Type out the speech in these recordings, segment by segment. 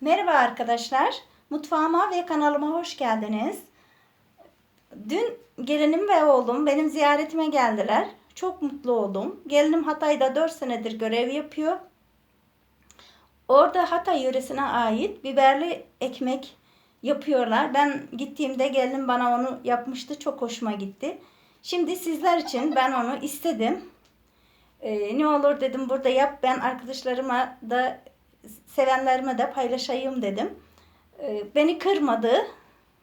Merhaba arkadaşlar. Mutfağıma ve kanalıma hoş geldiniz. Dün gelinim ve oğlum benim ziyaretime geldiler. Çok mutlu oldum. Gelinim Hatay'da 4 senedir görev yapıyor. Orada Hatay yöresine ait biberli ekmek yapıyorlar. Ben gittiğimde gelinim bana onu yapmıştı. Çok hoşuma gitti. Şimdi sizler için ben onu istedim. Ee, ne olur dedim burada yap. Ben arkadaşlarıma da sevenlerime de paylaşayım dedim. Ee, beni kırmadı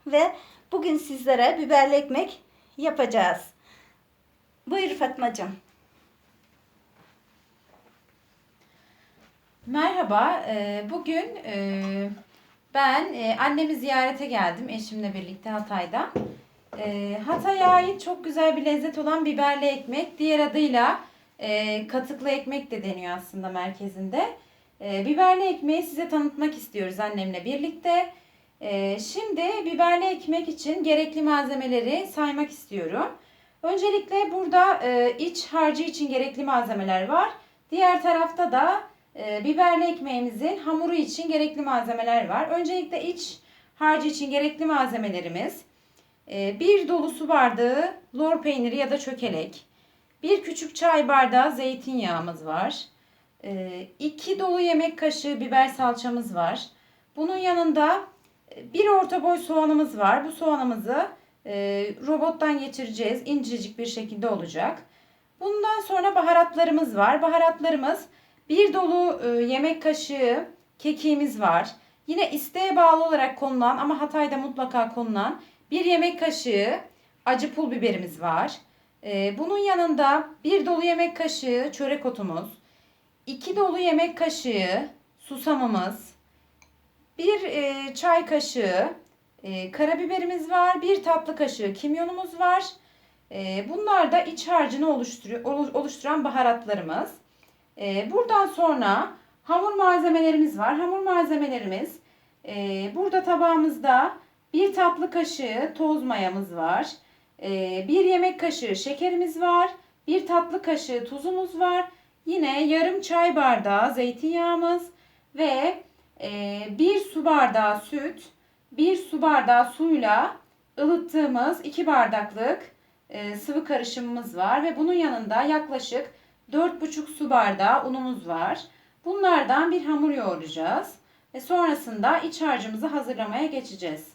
ve bugün sizlere biberli ekmek yapacağız. Buyur Fatmacığım. Merhaba, e, bugün e, ben annemi ziyarete geldim eşimle birlikte Hatay'da. Hatay'a ait çok güzel bir lezzet olan biberli ekmek, diğer adıyla katıklı ekmek de deniyor aslında merkezinde. E, biberli ekmeği size tanıtmak istiyoruz annemle birlikte. E, şimdi biberli ekmek için gerekli malzemeleri saymak istiyorum. Öncelikle burada e, iç harcı için gerekli malzemeler var. Diğer tarafta da e, biberli ekmeğimizin hamuru için gerekli malzemeler var. Öncelikle iç harcı için gerekli malzemelerimiz e, bir dolu su bardağı lor peyniri ya da çökelek, bir küçük çay bardağı zeytinyağımız var, e, iki dolu yemek kaşığı biber salçamız var. Bunun yanında e, bir orta boy soğanımız var. Bu soğanımızı e, robottan geçireceğiz. İncecik bir şekilde olacak. Bundan sonra baharatlarımız var. Baharatlarımız bir dolu e, yemek kaşığı kekiğimiz var. Yine isteğe bağlı olarak konulan ama Hatay'da mutlaka konulan bir yemek kaşığı acı pul biberimiz var. Bunun yanında bir dolu yemek kaşığı çörek otumuz, iki dolu yemek kaşığı susamımız, bir e, çay kaşığı e, karabiberimiz var, bir tatlı kaşığı kimyonumuz var. E, bunlar da iç harcını oluşturuyor, oluşturan baharatlarımız. Ee, buradan sonra hamur malzemelerimiz var. Hamur malzemelerimiz e, burada tabağımızda bir tatlı kaşığı toz mayamız var. E, bir yemek kaşığı şekerimiz var. Bir tatlı kaşığı tuzumuz var. Yine yarım çay bardağı zeytinyağımız ve e, bir su bardağı süt, bir su bardağı suyla ılıttığımız iki bardaklık e, sıvı karışımımız var ve bunun yanında yaklaşık 4,5 su bardağı unumuz var. Bunlardan bir hamur yoğuracağız. Ve sonrasında iç harcımızı hazırlamaya geçeceğiz.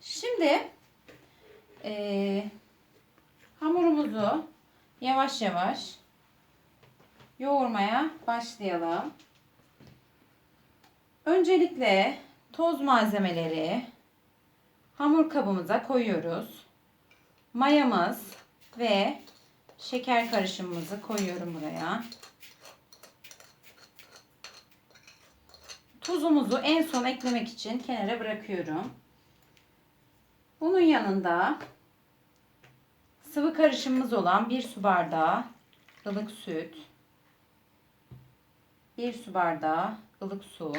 Şimdi e, hamurumuzu yavaş yavaş yoğurmaya başlayalım. Öncelikle toz malzemeleri hamur kabımıza koyuyoruz mayamız ve şeker karışımımızı koyuyorum buraya. Tuzumuzu en son eklemek için kenara bırakıyorum. Bunun yanında sıvı karışımımız olan bir su bardağı ılık süt, bir su bardağı ılık su.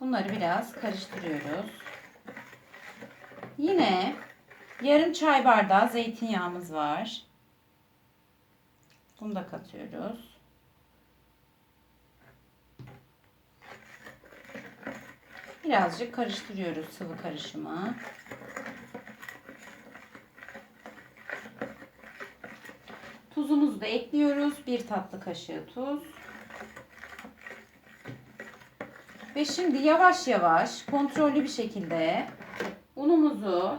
Bunları biraz karıştırıyoruz. Yine yarım çay bardağı zeytinyağımız var. Bunu da katıyoruz. Birazcık karıştırıyoruz sıvı karışımı. Tuzumuzu da ekliyoruz. Bir tatlı kaşığı tuz. Ve şimdi yavaş yavaş kontrollü bir şekilde unumuzu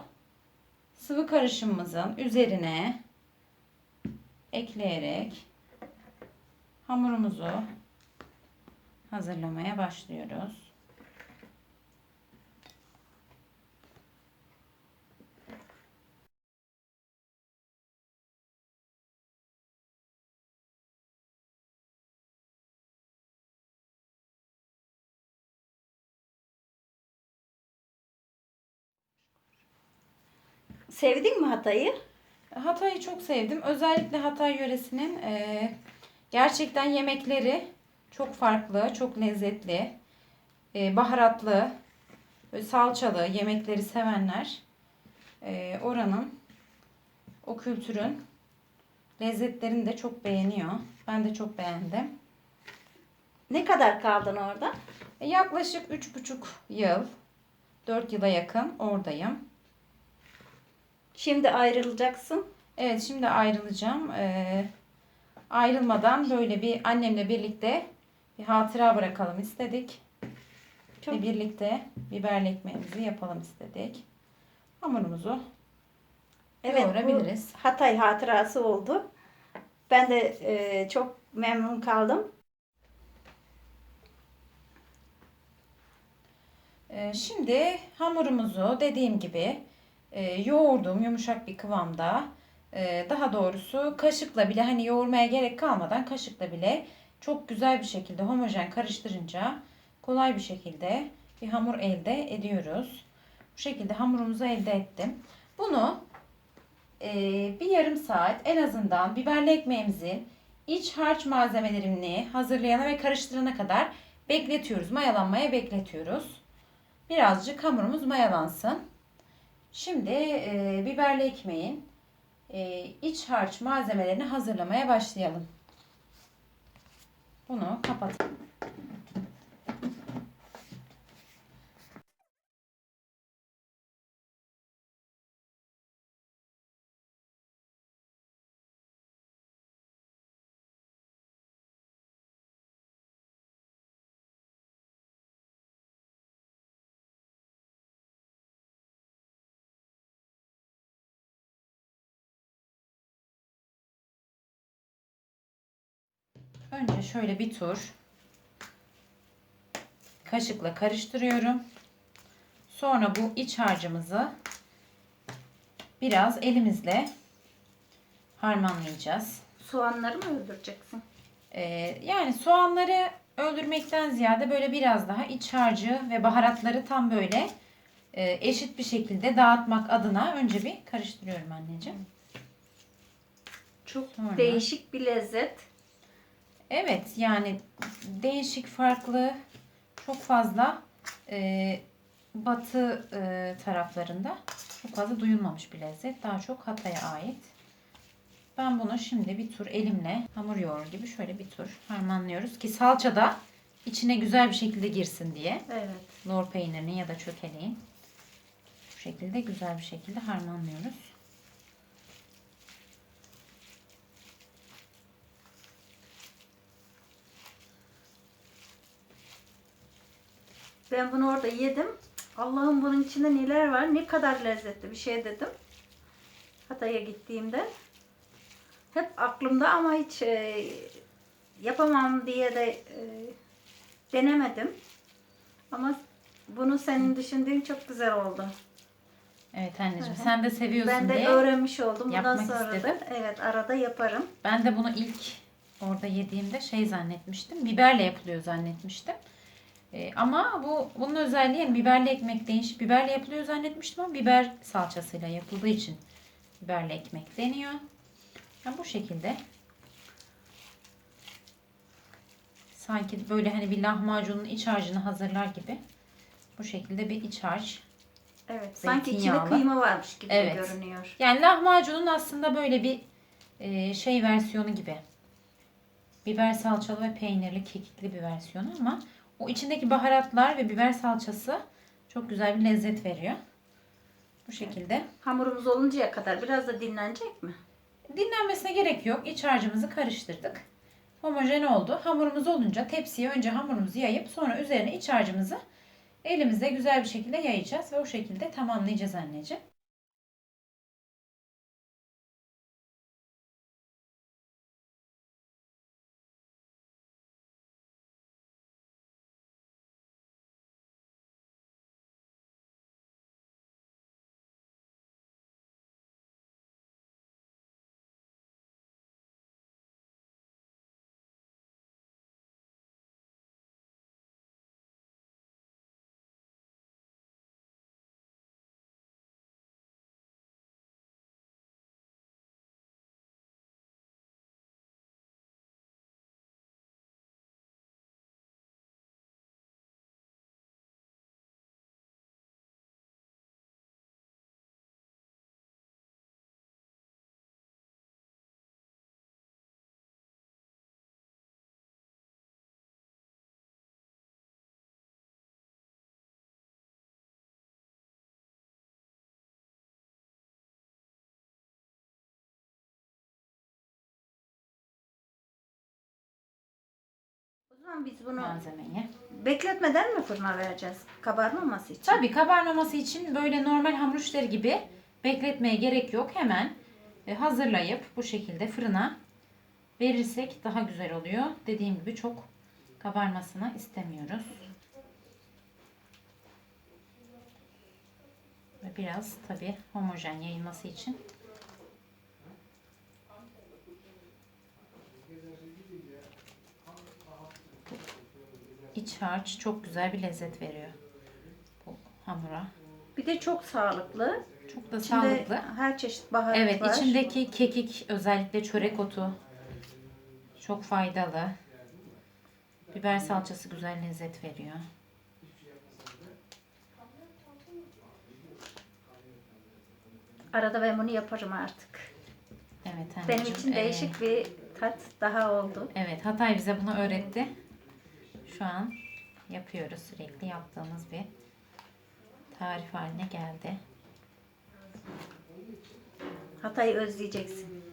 sıvı karışımımızın üzerine ekleyerek hamurumuzu hazırlamaya başlıyoruz. Sevdin mi Hatay'ı? Hatay'ı çok sevdim. Özellikle Hatay yöresinin e, gerçekten yemekleri çok farklı, çok lezzetli, e, baharatlı, salçalı yemekleri sevenler e, oranın, o kültürün Lezzetlerini de çok beğeniyor. Ben de çok beğendim. Ne kadar kaldın orada? E, yaklaşık 3,5 yıl, 4 yıla yakın oradayım. Şimdi ayrılacaksın. Evet şimdi ayrılacağım. Ee, ayrılmadan böyle bir annemle birlikte bir hatıra bırakalım istedik. Çok Ve birlikte biberli ekmeğimizi yapalım istedik. Hamurumuzu Evet, yoğurabiliriz. Hatay hatırası oldu. Ben de e, çok memnun kaldım. Ee, şimdi hamurumuzu dediğim gibi e, yoğurdum yumuşak bir kıvamda. Ee, daha doğrusu kaşıkla bile hani yoğurmaya gerek kalmadan kaşıkla bile çok güzel bir şekilde homojen karıştırınca kolay bir şekilde bir hamur elde ediyoruz. Bu şekilde hamurumuzu elde ettim. Bunu e, bir yarım saat en azından biberli ekmeğimizin iç harç malzemelerini hazırlayana ve karıştırana kadar bekletiyoruz. Mayalanmaya bekletiyoruz. Birazcık hamurumuz mayalansın. Şimdi e, biberli ekmeğin e, iç harç malzemelerini hazırlamaya başlayalım. Bunu kapatalım. Önce şöyle bir tur kaşıkla karıştırıyorum. Sonra bu iç harcımızı biraz elimizle harmanlayacağız. Soğanları mı öldüreceksin? Ee, yani soğanları öldürmekten ziyade böyle biraz daha iç harcı ve baharatları tam böyle e, eşit bir şekilde dağıtmak adına önce bir karıştırıyorum anneciğim. Çok Sonra- değişik bir lezzet. Evet yani değişik farklı çok fazla e, batı e, taraflarında çok fazla duyulmamış bir lezzet. Daha çok Hatay'a ait. Ben bunu şimdi bir tur elimle hamur yoğurur gibi şöyle bir tur harmanlıyoruz ki salça da içine güzel bir şekilde girsin diye. Evet. Lor peynirini ya da çökeleğin. Bu şekilde güzel bir şekilde harmanlıyoruz. Ben bunu orada yedim. Allah'ım bunun içinde neler var? Ne kadar lezzetli bir şey dedim. Hatay'a gittiğimde. Hep aklımda ama hiç e, yapamam diye de e, denemedim. Ama bunu senin düşündüğün çok güzel oldu. Evet anneciğim Hı hı. sen de seviyorsun Ben de diye. öğrenmiş oldum. Bundan yapmak sonra istedim. da evet arada yaparım. Ben de bunu ilk orada yediğimde şey zannetmiştim. Biberle yapılıyor zannetmiştim. Ee, ama bu bunun özelliği yani biberli ekmek değiş biberle yapılıyor zannetmiştim ama biber salçasıyla yapıldığı için biberli ekmek deniyor. Yani bu şekilde sanki böyle hani bir lahmacunun iç harcını hazırlar gibi bu şekilde bir iç harç Evet. Sanki içinde kıyma varmış gibi Evet. görünüyor. Yani lahmacunun aslında böyle bir e, şey versiyonu gibi. Biber salçalı ve peynirli kekikli bir versiyonu ama o içindeki baharatlar ve biber salçası çok güzel bir lezzet veriyor. Bu şekilde. Hamurumuz oluncaya kadar biraz da dinlenecek mi? Dinlenmesine gerek yok. İç harcımızı karıştırdık. Homojen oldu. Hamurumuz olunca tepsiye önce hamurumuzu yayıp sonra üzerine iç harcımızı elimizle güzel bir şekilde yayacağız ve o şekilde tamamlayacağız anneciğim. Tamam biz bunu malzemeyi. bekletmeden mi fırına vereceğiz? Kabarmaması için. Tabii kabarmaması için böyle normal hamur işleri gibi bekletmeye gerek yok. Hemen e, hazırlayıp bu şekilde fırına verirsek daha güzel oluyor. Dediğim gibi çok kabarmasını istemiyoruz. Ve biraz tabii homojen yayılması için iç harç çok güzel bir lezzet veriyor bu hamura. Bir de çok sağlıklı. Çok da İçinde sağlıklı. her çeşit baharat Evet, var. içindeki kekik özellikle çörek otu çok faydalı. Biber salçası güzel lezzet veriyor. Arada ben bunu yaparım artık. Evet Benim için Ee, değişik bir tat daha oldu. evet, Hatay bize bunu öğretti. Şu an yapıyoruz sürekli yaptığımız bir tarif haline geldi. Hatay'ı özleyeceksin.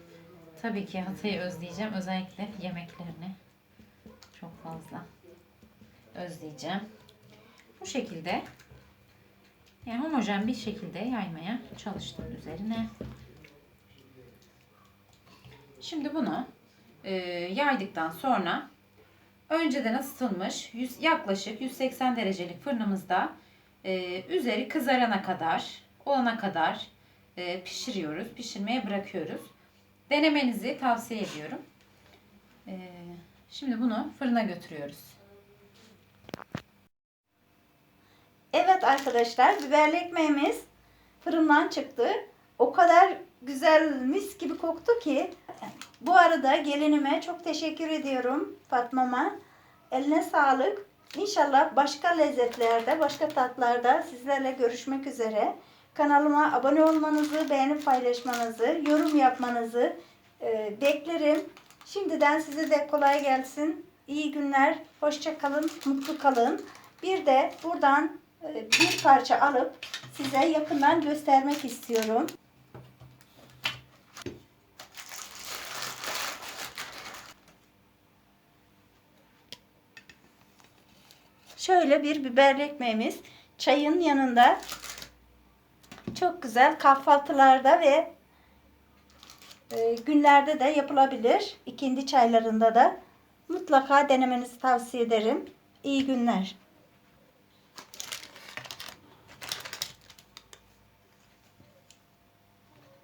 Tabii ki Hatay'ı özleyeceğim. Özellikle yemeklerini çok fazla özleyeceğim. Bu şekilde yani homojen bir şekilde yaymaya çalıştım üzerine. Şimdi bunu e, yaydıktan sonra önceden ısıtılmış 100, yaklaşık 180 derecelik fırınımızda e, üzeri kızarana kadar olana kadar e, pişiriyoruz. Pişirmeye bırakıyoruz. Denemenizi tavsiye ediyorum. E, şimdi bunu fırına götürüyoruz. Evet arkadaşlar biberli ekmeğimiz fırından çıktı. O kadar güzel mis gibi koktu ki. Bu arada gelinime çok teşekkür ediyorum Fatma'ma. Eline sağlık. İnşallah başka lezzetlerde, başka tatlarda sizlerle görüşmek üzere. Kanalıma abone olmanızı, beğenip paylaşmanızı, yorum yapmanızı e, beklerim. Şimdiden size de kolay gelsin. İyi günler, hoşça kalın, mutlu kalın. Bir de buradan e, bir parça alıp size yakından göstermek istiyorum. Şöyle bir biberli ekmeğimiz çayın yanında çok güzel kahvaltılarda ve e, günlerde de yapılabilir. İkindi çaylarında da mutlaka denemenizi tavsiye ederim. İyi günler.